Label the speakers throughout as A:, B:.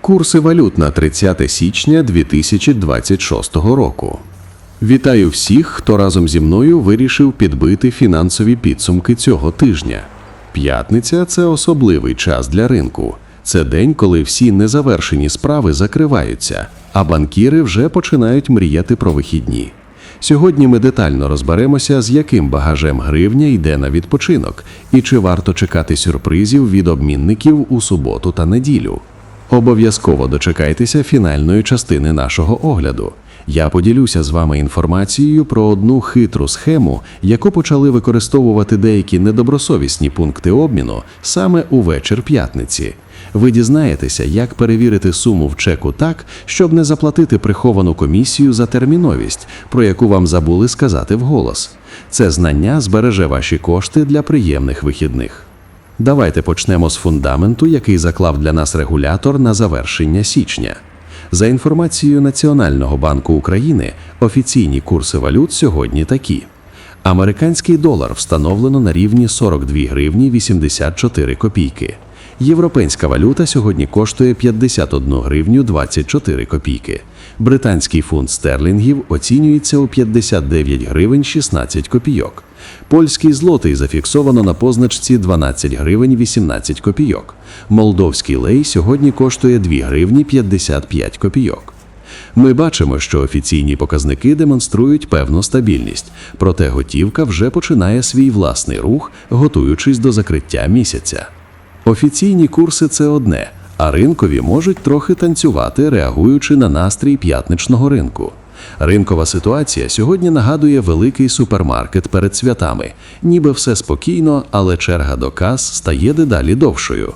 A: Курси валют на 30 січня 2026 року. Вітаю всіх, хто разом зі мною вирішив підбити фінансові підсумки цього тижня. П'ятниця це особливий час для ринку. Це день, коли всі незавершені справи закриваються, а банкіри вже починають мріяти про вихідні. Сьогодні ми детально розберемося, з яким багажем гривня йде на відпочинок і чи варто чекати сюрпризів від обмінників у суботу та неділю. Обов'язково дочекайтеся фінальної частини нашого огляду. Я поділюся з вами інформацією про одну хитру схему, яку почали використовувати деякі недобросовісні пункти обміну саме у вечір п'ятниці. Ви дізнаєтеся, як перевірити суму в чеку так, щоб не заплатити приховану комісію за терміновість, про яку вам забули сказати вголос. Це знання збереже ваші кошти для приємних вихідних. Давайте почнемо з фундаменту, який заклав для нас регулятор на завершення січня. За інформацією Національного банку України, офіційні курси валют сьогодні такі: американський долар встановлено на рівні 42 гривні 84 копійки. Європейська валюта сьогодні коштує 51 гривню 24 копійки. Британський фунт стерлінгів оцінюється у 59 гривень 16 копійок. Польський злотий зафіксовано на позначці 12 гривень 18 копійок. Молдовський лей сьогодні коштує 2 гривні 55 копійок. Ми бачимо, що офіційні показники демонструють певну стабільність, проте готівка вже починає свій власний рух, готуючись до закриття місяця. Офіційні курси це одне, а ринкові можуть трохи танцювати, реагуючи на настрій п'ятничного ринку. Ринкова ситуація сьогодні нагадує великий супермаркет перед святами, ніби все спокійно, але черга до кас стає дедалі довшою.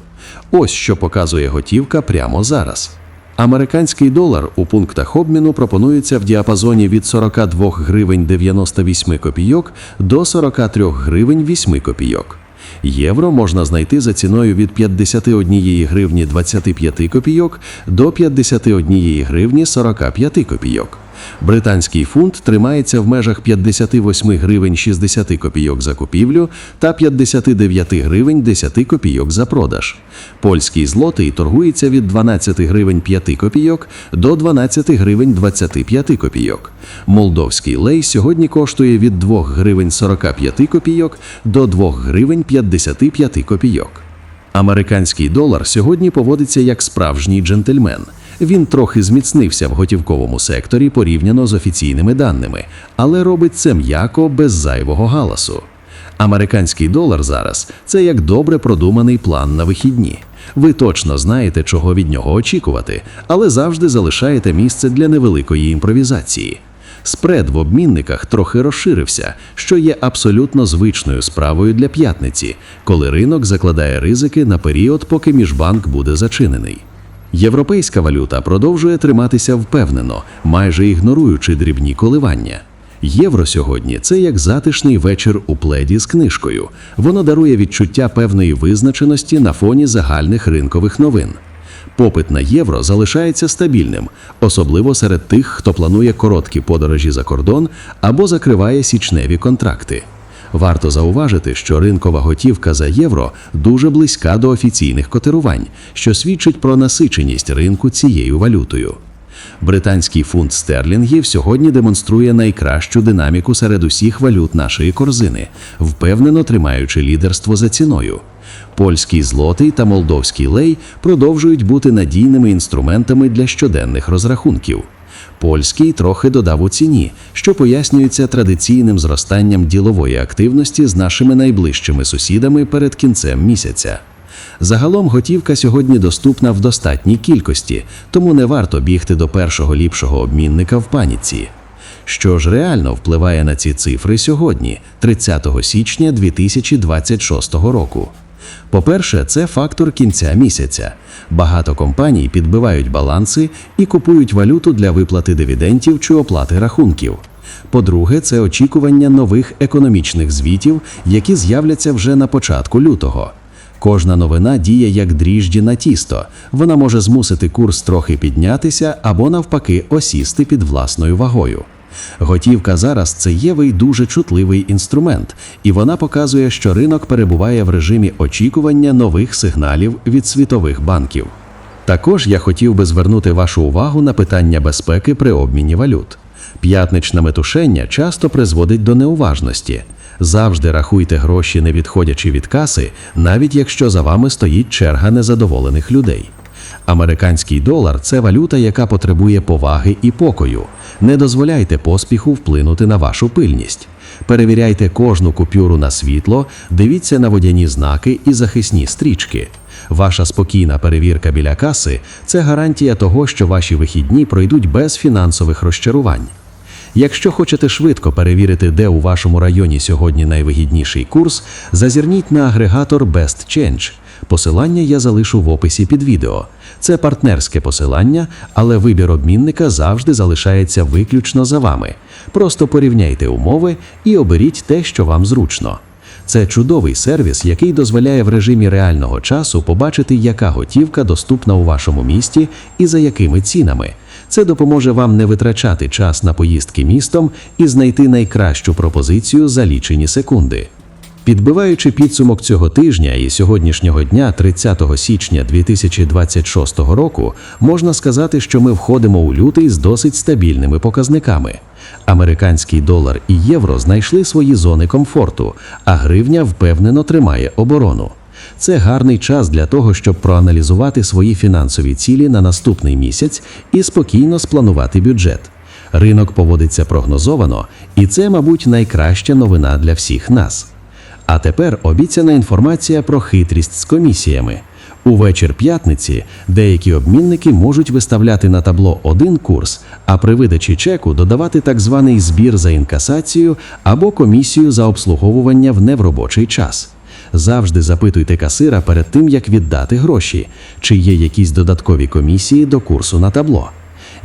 A: Ось що показує готівка прямо зараз. Американський долар у пунктах обміну пропонується в діапазоні від 42 гривень 98 копійок до 43 гривень 8 копійок. Євро можна знайти за ціною від 51 гривні 25 копійок до 51 гривні 45 копійок. Британський фунт тримається в межах 58 гривень 60 копійок за купівлю та 59 гривень 10 копійок за продаж. Польський злотий торгується від 12 гривень 5 копійок до 12 гривень 25 копійок. Молдовський лей сьогодні коштує від 2 гривень 45 копійок до 2 гривень 55 копійок. Американський долар сьогодні поводиться як справжній джентльмен. Він трохи зміцнився в готівковому секторі порівняно з офіційними даними, але робить це м'яко без зайвого галасу. Американський долар зараз це як добре продуманий план на вихідні. Ви точно знаєте, чого від нього очікувати, але завжди залишаєте місце для невеликої імпровізації. Спред в обмінниках трохи розширився, що є абсолютно звичною справою для п'ятниці, коли ринок закладає ризики на період, поки міжбанк буде зачинений. Європейська валюта продовжує триматися впевнено, майже ігноруючи дрібні коливання. Євро сьогодні це як затишний вечір у пледі з книжкою. Воно дарує відчуття певної визначеності на фоні загальних ринкових новин. Попит на євро залишається стабільним, особливо серед тих, хто планує короткі подорожі за кордон або закриває січневі контракти. Варто зауважити, що ринкова готівка за євро дуже близька до офіційних котирувань, що свідчить про насиченість ринку цією валютою. Британський фунт стерлінгів сьогодні демонструє найкращу динаміку серед усіх валют нашої корзини, впевнено тримаючи лідерство за ціною. Польський злотий та молдовський лей продовжують бути надійними інструментами для щоденних розрахунків. Польський трохи додав у ціні, що пояснюється традиційним зростанням ділової активності з нашими найближчими сусідами перед кінцем місяця. Загалом готівка сьогодні доступна в достатній кількості, тому не варто бігти до першого ліпшого обмінника в паніці. Що ж реально впливає на ці цифри сьогодні, 30 січня 2026 року? По-перше, це фактор кінця місяця. Багато компаній підбивають баланси і купують валюту для виплати дивідендів чи оплати рахунків. По-друге, це очікування нових економічних звітів, які з'являться вже на початку лютого. Кожна новина діє як дріжджі на тісто. Вона може змусити курс трохи піднятися або навпаки осісти під власною вагою. Готівка зараз це євий дуже чутливий інструмент, і вона показує, що ринок перебуває в режимі очікування нових сигналів від світових банків. Також я хотів би звернути вашу увагу на питання безпеки при обміні валют. П'ятничне метушення часто призводить до неуважності. Завжди рахуйте гроші, не відходячи від каси, навіть якщо за вами стоїть черга незадоволених людей. Американський долар це валюта, яка потребує поваги і покою. Не дозволяйте поспіху вплинути на вашу пильність. Перевіряйте кожну купюру на світло, дивіться на водяні знаки і захисні стрічки. Ваша спокійна перевірка біля каси це гарантія того, що ваші вихідні пройдуть без фінансових розчарувань. Якщо хочете швидко перевірити, де у вашому районі сьогодні найвигідніший курс, зазирніть на агрегатор Best Change. Посилання я залишу в описі під відео. Це партнерське посилання, але вибір обмінника завжди залишається виключно за вами. Просто порівняйте умови і оберіть те, що вам зручно. Це чудовий сервіс, який дозволяє в режимі реального часу побачити, яка готівка доступна у вашому місті і за якими цінами. Це допоможе вам не витрачати час на поїздки містом і знайти найкращу пропозицію за лічені секунди. Підбиваючи підсумок цього тижня і сьогоднішнього дня, 30 січня 2026 року, можна сказати, що ми входимо у лютий з досить стабільними показниками. Американський долар і євро знайшли свої зони комфорту, а гривня впевнено тримає оборону. Це гарний час для того, щоб проаналізувати свої фінансові цілі на наступний місяць і спокійно спланувати бюджет. Ринок поводиться прогнозовано, і це, мабуть, найкраща новина для всіх нас. А тепер обіцяна інформація про хитрість з комісіями. У вечір п'ятниці деякі обмінники можуть виставляти на табло один курс, а при видачі чеку додавати так званий збір за інкасацію або комісію за обслуговування в невробочий час. Завжди запитуйте касира перед тим, як віддати гроші, чи є якісь додаткові комісії до курсу на табло.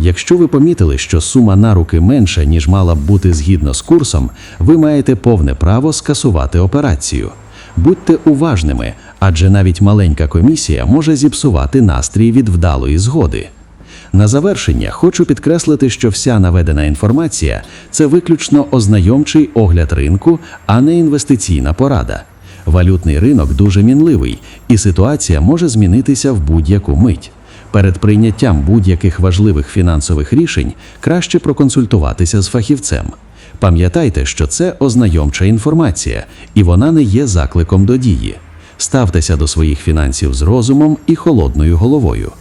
A: Якщо ви помітили, що сума на руки менша, ніж мала б бути згідно з курсом, ви маєте повне право скасувати операцію. Будьте уважними, адже навіть маленька комісія може зіпсувати настрій від вдалої згоди. На завершення хочу підкреслити, що вся наведена інформація це виключно ознайомчий огляд ринку, а не інвестиційна порада. Валютний ринок дуже мінливий, і ситуація може змінитися в будь-яку мить. Перед прийняттям будь-яких важливих фінансових рішень краще проконсультуватися з фахівцем. Пам'ятайте, що це ознайомча інформація, і вона не є закликом до дії. Ставтеся до своїх фінансів з розумом і холодною головою.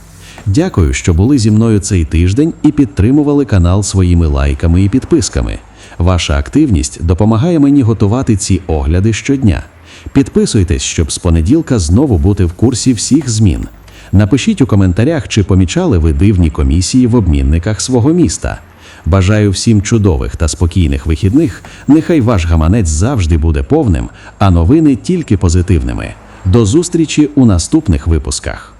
A: Дякую, що були зі мною цей тиждень і підтримували канал своїми лайками і підписками. Ваша активність допомагає мені готувати ці огляди щодня. Підписуйтесь, щоб з понеділка знову бути в курсі всіх змін. Напишіть у коментарях, чи помічали ви дивні комісії в обмінниках свого міста. Бажаю всім чудових та спокійних вихідних. Нехай ваш гаманець завжди буде повним, а новини тільки позитивними. До зустрічі у наступних випусках.